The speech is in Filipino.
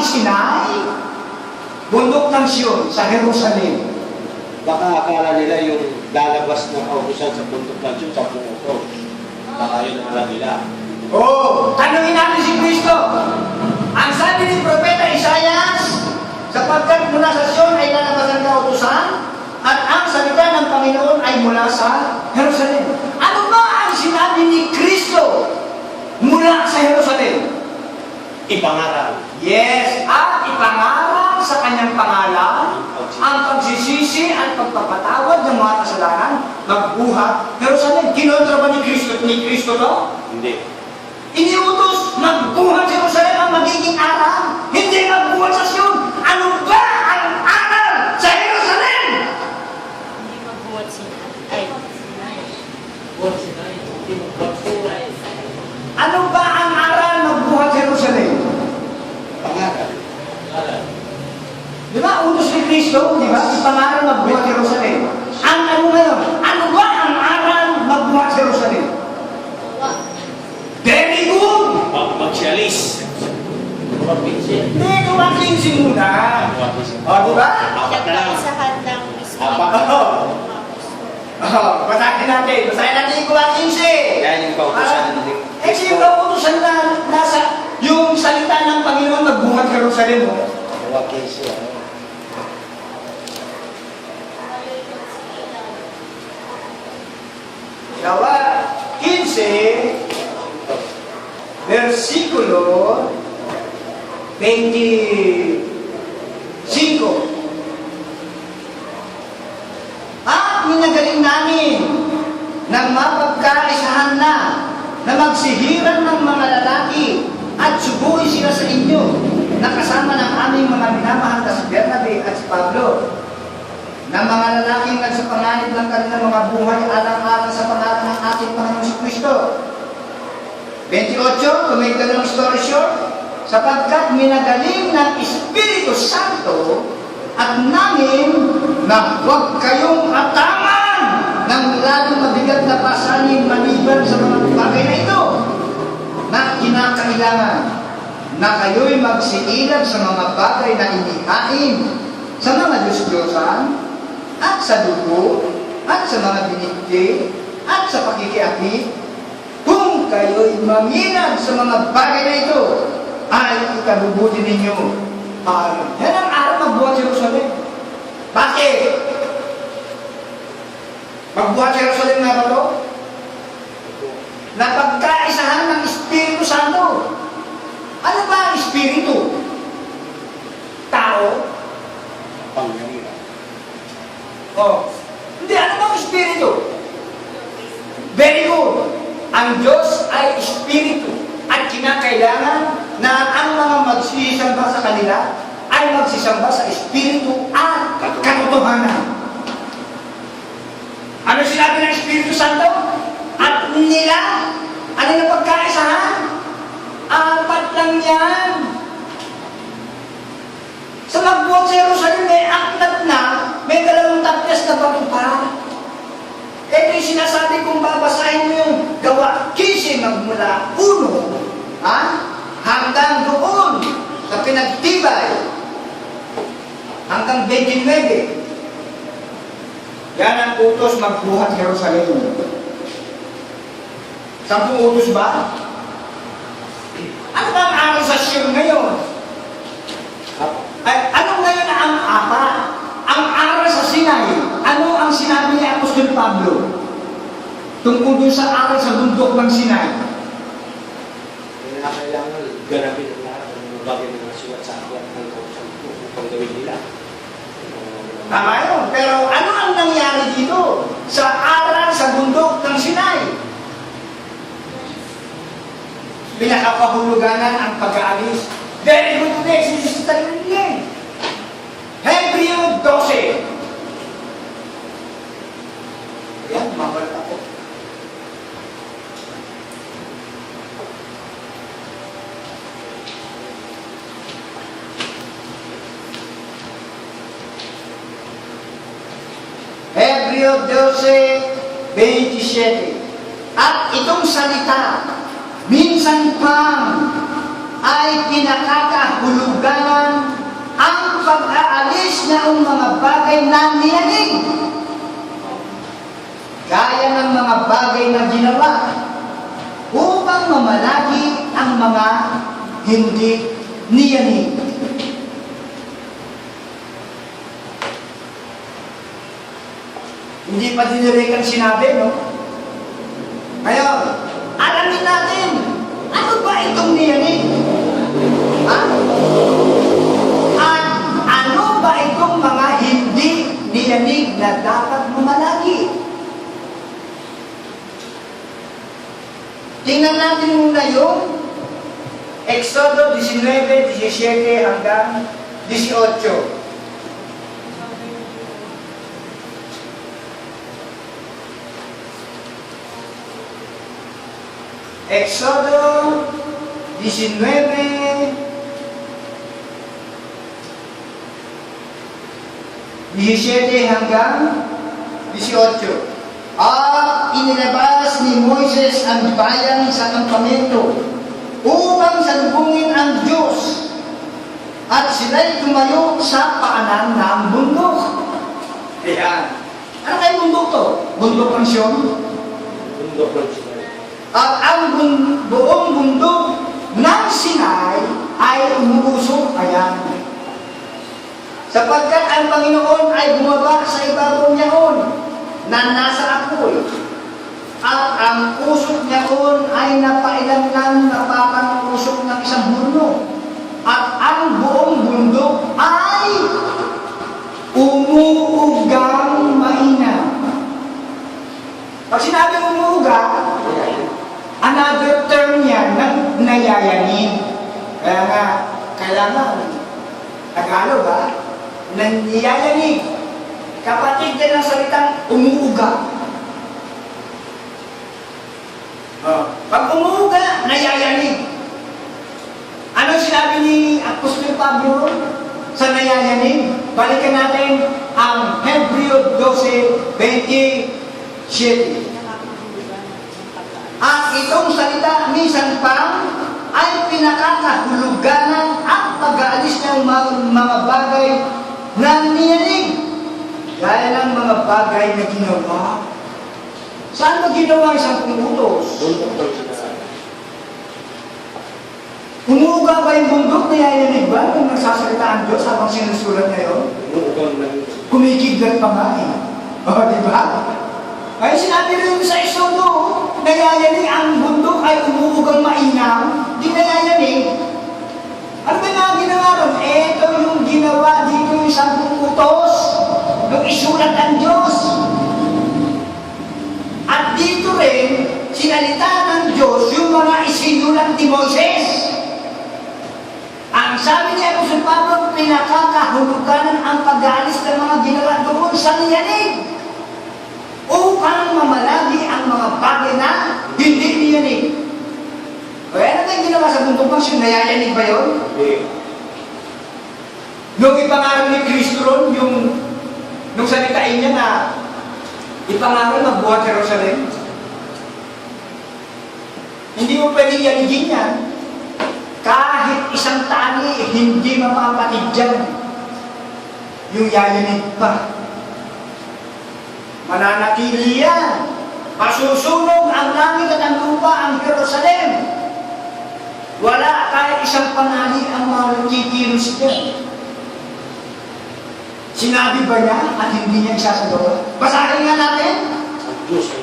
ng Sinai? Bundok ng Siyon sa Jerusalem. Baka akala nila yung lalabas ng kautusan sa bundok ng Diyos sa puto. Baka yun ang alam nila. Oh, tanungin natin si Kristo. Ang sabi ni Propeta Isayas, sapagkat mula sa Sion ay lalabas ang kautusan, at ang salita ng Panginoon ay mula sa Jerusalem. Ano ba ang sinabi ni Kristo mula sa Jerusalem? Ipangaral. Yes, at ipangaral sa kanyang pangalan ang pagsisisi at pagpapatawad ng mga kasalanan, magbuhat. Jerusalem, kinontra ba ni Kristo, ni Kristo to? Hindi. Iniutos, magbuhat sa Jerusalem ang magiging aral. Hindi magbuhat sa Sion. Ano ba ang aral sa Jerusalem? Hindi magbuhat si Ay, Ano ba ang aral magbuhat sa Jerusalem? Pangaral. Di ba? Kristo, di ba? Ipangaral magbuhat sa Jerusalem. Ang ano ngayon? Ano ba ang aral magbuhat sa Jerusalem? Very good! Mag magsialis. Mag-pinsin. Hindi, tumaking simula. O, di ba? Apat na lang. Apat. Oo. Oh, basahin natin. Basahin natin yung 15. Yan yung kautusan Ah, Eh, yung kautusan na nasa yung salita ng Panginoon magbuhat ka rin sa rin mo. Versikulo 25. At minagaling namin nang mapagkaisahan na na magsihiran ng mga lalaki at subuhin sila sa inyo na kasama ng aming mga minamahal na si Bernabe at si Pablo na mga lalaking nagsapanganib ng kanilang mga buhay alang-alang sa pangalan ng ating Panginoon si Kristo. 28, to make the long story short, sapagkat minagaling ng Espiritu Santo at namin na huwag kayong atangan ng lalong mabigat na pasanin maliban sa mga bagay na ito na kinakailangan na kayo'y magsiilag sa mga bagay na inihain sa mga Diyos-Diyosan at sa dugo at sa mga binikti at sa pakikiapit kayo'y maminag sa mga bagay na ito ay ikabubuti ninyo araw. Yan ang araw magbuhat sa Jerusalem. Bakit? Magbuhat sa Jerusalem nga ba ito? Na pagkaisahan ng Espiritu Santo. Ano ba ang Espiritu? Tao? Pangyarihan. Oh. Hindi, ano bang espiritu? Very good. Ang Diyos ay espiritu at kinakailangan na ang mga magsisamba sa kanila ay magsisamba sa espiritu at katotohanan. Ano sinabi ng Espiritu Santo? At nila, ano na pagkaisahan? Apat lang yan. Sa magbuhat sa Jerusalem, may aklat na, may dalawang tapyas na bago pa. Ito yung sinasabi kong babasahin mo yung gawa 15 magmula 1, ha? Hanggang doon sa pinagtibay, hanggang 29. Yan ang utos magbuhat Jerusalem. Sampung utos ba? Ano ba ang aral sa Sion ngayon? Ay, ano ngayon ang apa? Ang aral sa Sinai, ano ang sinabi ni Apostol Pablo? Tungkol dun sa aral sa bundok ng Sinai. Kailangan ganapin ang lahat ng mga bagay na nasulat sa aklat ng kautusan ko upang gawin nila. Tama yun. Pero ano ang nangyari dito sa aral sa bundok ng Sinai? Pinakapahuluganan ang pag-aalis. Very good today, sinisitarin niya. Hebreo 12. Yan, mabalat ako. Hebreo 12, 27. At itong salita, minsan pang ay pinakakahulugan siyang mga bagay na niyanig. Gaya ng mga bagay na ginawa upang mamalagi ang mga hindi niyanig. Dinirikan sinabi, no? Kaya, alamin natin, ano ba itong niyanig? Ha? At ano ba itong mga hindi niyanig na dapat mamalagi? Tingnan natin muna yung Exodo 19, 17 hanggang 18. Exodo 19, 17 hanggang 18. At inilabas ni Moises ang bayan sa kampamento upang salubungin ang Diyos at sila'y tumayo sa paanan ng bundok. Ayan. Ano kayo bundok to? Bundok Sion? Bundok Sinai. At ang buong bundok ng Sinai ay umuusok. Ayan. Sapagkat ang Panginoon ay bumaba sa ibabaw niyaon na nasa apoy. At ang usok niyaon ay napailangan na parang usok ng isang burno. At ang buong bundok ay umuugang mainam. Pag sinabi umuuga, another term yan ng nayayanin. Kaya nga, kailangan, Tagalog ha, nanyayanig. Kapatid yan ang salitang umuuga. Ah, Pag umuuga, nayayanig. Ano sinabi ni Apostol Pablo sa nayayanig? Balikan natin ang Hebreo 12:27. At itong salita minsan pa ay pinakakahuluganan ang pag-aalis ng mga, mga bagay na niyanig. Gaya ng mga bagay na ginawa. Saan mo ginawa isang Sinai. Umuuga ba yung bundok na yayanig ba kung nagsasalita ang Diyos habang sinusulat niya yun? Bundok ng Kumikidlat pa nga eh. O, di ba? Ay sinabi rin sa Exodo, nayayanig ang bundok ay umuugang mainam, di nayayanig. Ano ba nga ginawa ron? Ito yung ginawa dito yung sampung utos, nung isulat ang Diyos. At dito rin, sinalita ng Diyos yung mga isinulat ni Moises. Ang sabi ni Apostol Pablo, pinakakahulugan ang pag-aalis ng mga ginawa doon sa liyanig upang mamalagi ang mga bagay na hindi niyanig. Kaya ano ba yung ginawa sa bundok ng Sion? Nayayanig ba yun? Hindi. Nung ipangaral ni Kristo ron, yung nung salitain niya na ipangaral magbuhat Jerusalem, hindi mo pwedeng yanigin yan. Kahit isang tani, hindi mapapatid dyan. Yung yayanig pa. Mananatili yan. Masusunog ang langit at ang lupa, ang Jerusalem. Wala kahit isang panali ang makikilos niya. Sinabi ba niya at hindi niya isasagawa? Basahin nga natin. Ang Diyos